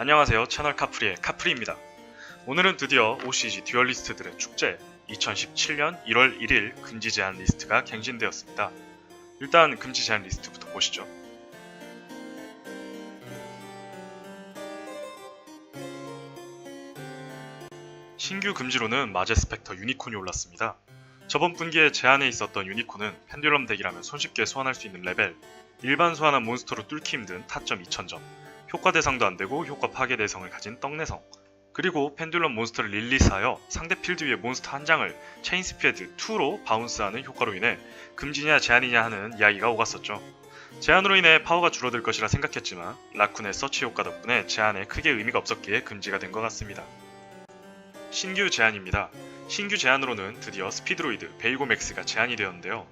안녕하세요 채널 카프리의 카프리입니다. 오늘은 드디어 OCG 듀얼리스트들의 축제 2017년 1월 1일 금지 제한 리스트가 갱신되었습니다. 일단 금지 제한 리스트부터 보시죠. 신규 금지로는 마제 스펙터 유니콘이 올랐습니다. 저번 분기에 제한에 있었던 유니콘은 펜듈럼 덱이라면 손쉽게 소환할 수 있는 레벨, 일반 소환한 몬스터로 뚫기 힘든 타점 2000점, 효과 대상도 안되고 효과 파괴 대상을 가진 떡내성, 그리고 펜듈럼 몬스터를 릴리스하여 상대 필드 위에 몬스터 한 장을 체인 스피드 2로 바운스하는 효과로 인해 금지냐 제한이냐 하는 이야기가 오갔었죠. 제한으로 인해 파워가 줄어들 것이라 생각했지만 라쿤의 서치 효과 덕분에 제한에 크게 의미가 없었기에 금지가 된 것 같습니다. 신규 제한입니다. 신규 제한으로는 드디어 스피드로이드 베이고 맥스가 제한이 되었는데요.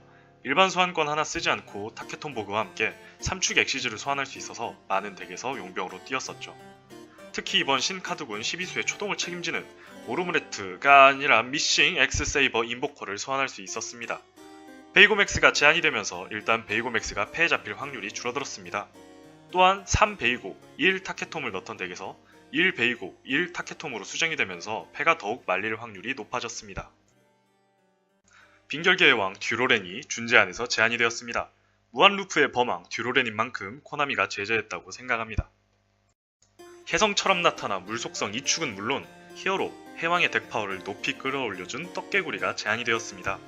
일반 소환권 하나 쓰지 않고 타케톤 보그와 함께 3축 엑시즈를 소환할 수 있어서 많은 덱에서 용병으로 뛰었었죠. 특히 이번 신카드군 12수의 초동을 책임지는 오르무레트가 아니라 미싱 엑스세이버 인보커를 소환할 수 있었습니다. 베이고맥스가 제한이 되면서 일단 베이고맥스가 패에 잡힐 확률이 줄어들었습니다. 또한 3베이고 1 타케톰을 넣던 덱에서 1 베이고 1 타케톰으로 수정이 되면서 패가 더욱 말릴 확률이 높아졌습니다. 빙결계의 왕 듀로렌이 준제안에서 제한이 되었습니다. 무한루프의 범왕 듀로렌인 만큼 코나미가 제재했다고 생각합니다. 혜성처럼 나타나 물속성 2축은 물론 히어로, 해왕의 덱파워를 높이 끌어올려준 떡개구리가 제한이 되었습니다.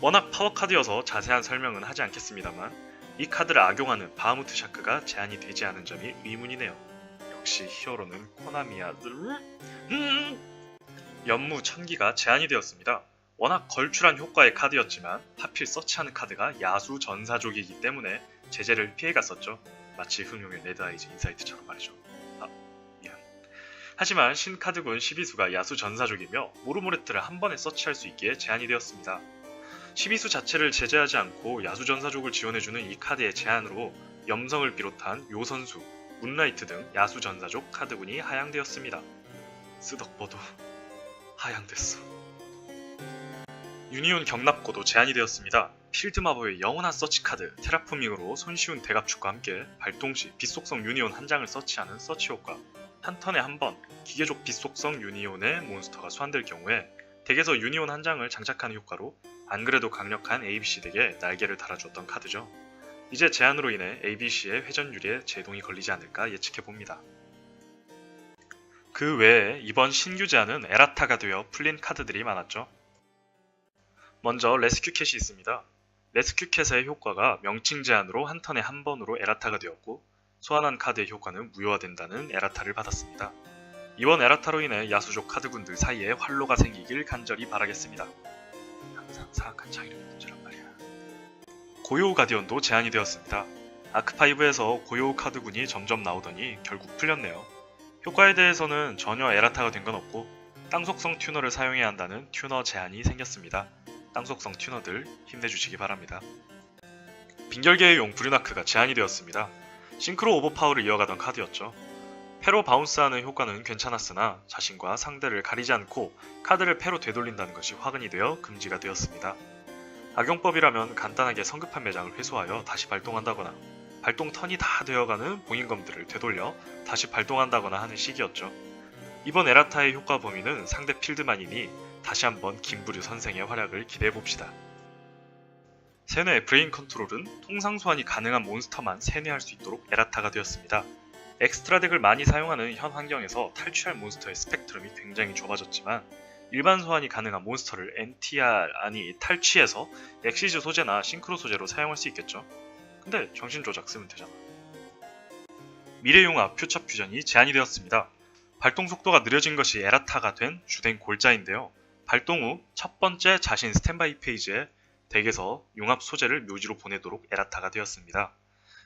워낙 파워카드여서 자세한 설명은 하지 않겠습니다만 이 카드를 악용하는 바하무트 샤크가 제한이 되지 않은 점이 의문이네요. 역시 히어로는 코나미야. 음. 연무 천기가 제한이 되었습니다. 워낙 걸출한 효과의 카드였지만 하필 서치하는 카드가 야수 전사족이기 때문에 제재를 피해갔었죠. 마치 흥룡의 레드아이즈 인사이트처럼 말이죠. 아, 미안. 하지만 신카드군 12수가 야수 전사족이며 모르모레트를 한 번에 서치할 수 있기에 제한이 되었습니다. 12수 자체를 제재하지 않고 야수 전사족을 지원해주는 이 카드의 제한으로 염성을 비롯한 요선수, 문라이트 등 야수 전사족 카드군이 하향되었습니다. 쓰덕버도 하향됐어. 유니온 경납고도 제한이 되었습니다. 필드 마법의 영원한 서치 카드 테라포밍으로 손쉬운 대갑축과 함께 발동 시 빛속성 유니온 한 장을 서치하는 서치 효과 한 턴에 한 번 기계족 빛속성 유니온의 몬스터가 소환될 경우에 덱에서 유니온 한 장을 장착하는 효과로 안 그래도 강력한 ABC 덱에 날개를 달아줬던 카드죠. 이제 제한으로 인해 ABC의 회전율에 제동이 걸리지 않을까 예측해봅니다. 그 외에 이번 신규 제한은 에라타가 되어 풀린 카드들이 많았죠. 먼저 레스큐 캣이 있습니다. 레스큐 캣의 효과가 명칭 제한으로 한 턴에 한 번으로 에라타가 되었고 소환한 카드의 효과는 무효화된다는 에라타를 받았습니다. 이번 에라타로 인해 야수족 카드군들 사이에 활로가 생기길 간절히 바라겠습니다. 항상 사악한 차이를 문제란 말이야. 고요우 가디언도 제한이 되었습니다. 아크5에서 고요우 카드군이 점점 나오더니 결국 풀렸네요. 효과에 대해서는 전혀 에라타가 된 건 없고 땅속성 튜너를 사용해야 한다는 튜너 제한이 생겼습니다. 땅속성 튜너들 힘내주시기 바랍니다. 빙결계의 용 브류나크가 제한이 되었습니다. 싱크로 오버파워를 이어가던 카드였죠. 패로 바운스하는 효과는 괜찮았으나 자신과 상대를 가리지 않고 카드를 패로 되돌린다는 것이 화근이 되어 금지가 되었습니다. 악용법이라면 간단하게 성급한 매장을 회수하여 다시 발동한다거나 발동 턴이 다 되어가는 봉인검들을 되돌려 다시 발동한다거나 하는 식이었죠. 이번 에라타의 효과 범위는 상대 필드만이니 다시 한번 김부류 선생의 활약을 기대해봅시다. 세뇌 브레인 컨트롤은 통상 소환이 가능한 몬스터만 세뇌할 수 있도록 에라타가 되었습니다. 엑스트라 덱을 많이 사용하는 현 환경에서 탈취할 몬스터의 스펙트럼이 굉장히 좁아졌지만 일반 소환이 가능한 몬스터를 NTR 아니 탈취해서 엑시즈 소재나 싱크로 소재로 사용할 수 있겠죠. 근데 정신 조작 쓰면 되잖아. 미래융합 퓨처 퓨전이 제한이 되었습니다. 발동 속도가 느려진 것이 에라타가 된 주된 골자인데요. 발동 후 첫 번째 자신 스탠바이 페이지에 덱에서 융합 소재를 묘지로 보내도록 에라타가 되었습니다.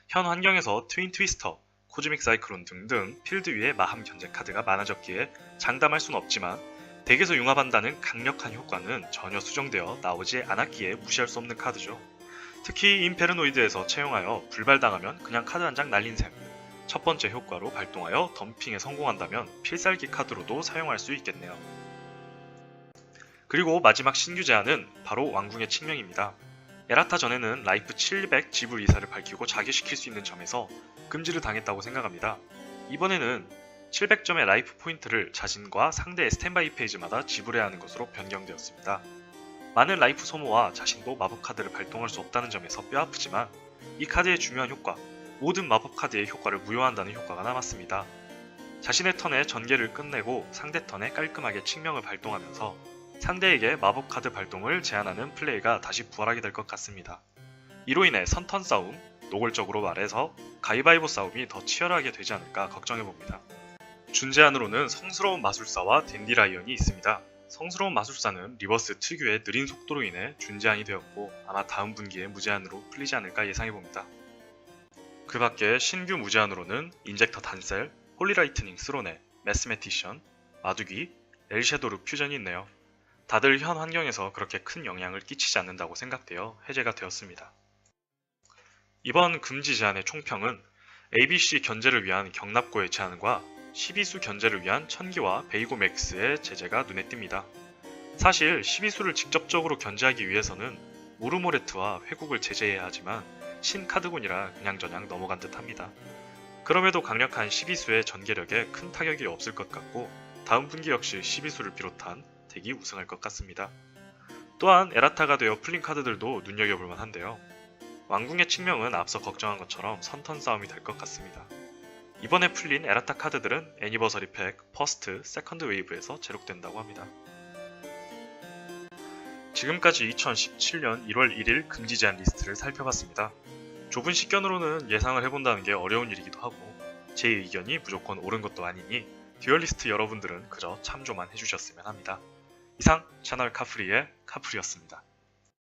현 환경에서 트윈 트위스터, 코즈믹 사이클론 등등 필드 위에 마함 견제 카드가 많아졌기에 장담할 수는 없지만 덱에서 융합한다는 강력한 효과는 전혀 수정되어 나오지 않았기에 무시할 수 없는 카드죠. 특히 인페르노이드에서 채용하여 불발당하면 그냥 카드 한 장 날린 셈. 첫 번째 효과로 발동하여 덤핑에 성공한다면 필살기 카드로도 사용할 수 있겠네요. 그리고 마지막 신규 제한은 바로 왕궁의 칙명입니다. 에라타 전에는 라이프 700 지불 이사를 밝히고 자기시킬 수 있는 점에서 금지를 당했다고 생각합니다. 이번에는 700점의 라이프 포인트를 자신과 상대의 스탠바이 페이지마다 지불해야 하는 것으로 변경되었습니다. 많은 라이프 소모와 자신도 마법 카드를 발동할 수 없다는 점에서 뼈아프지만 이 카드의 중요한 효과, 모든 마법 카드의 효과를 무효한다는 효과가 남았습니다. 자신의 턴에 전개를 끝내고 상대 턴에 깔끔하게 칙명을 발동하면서 상대에게 마법 카드 발동을 제한하는 플레이가 다시 부활하게 될 것 같습니다. 이로 인해 선턴 싸움, 노골적으로 말해서 가위바위보 싸움이 더 치열하게 되지 않을까 걱정해봅니다. 준제안으로는 성스러운 마술사와 댄디라이언이 있습니다. 성스러운 마술사는 리버스 특유의 느린 속도로 인해 준제안이 되었고 아마 다음 분기에 무제한으로 풀리지 않을까 예상해봅니다. 그 밖에 신규 무제한으로는 인젝터 단셀, 홀리라이트닝 스로네, 매스메티션, 마두기, 엘섀도르 퓨전이 있네요. 다들 현 환경에서 그렇게 큰 영향을 끼치지 않는다고 생각되어 해제가 되었습니다. 이번 금지 제한의 총평은 ABC 견제를 위한 경납고의 제한과 12수 견제를 위한 천기와 베이고 맥스의 제재가 눈에 띕니다. 사실 12수를 직접적으로 견제하기 위해서는 모르모레트와 회국을 제재해야 하지만 신카드군이라 그냥저냥 넘어간 듯 합니다. 그럼에도 강력한 12수의 전개력에 큰 타격이 없을 것 같고 다음 분기 역시 12수를 비롯한 덱이 우승할 것 같습니다. 또한 에라타가 되어 풀린 카드들도 눈여겨볼 만한데요. 왕궁의 측명은 앞서 걱정한 것처럼 선턴 싸움이 될 것 같습니다. 이번에 풀린 에라타 카드들은 애니버서리 팩, 퍼스트, 세컨드 웨이브에서 제록된다고 합니다. 지금까지 2017년 1월 1일 금지 제한 리스트를 살펴봤습니다. 좁은 식견으로는 예상을 해본다는 게 어려운 일이기도 하고 제 의견이 무조건 옳은 것도 아니니 듀얼리스트 여러분들은 그저 참조만 해주셨으면 합니다. 이상 채널 카프리의 카프리였습니다.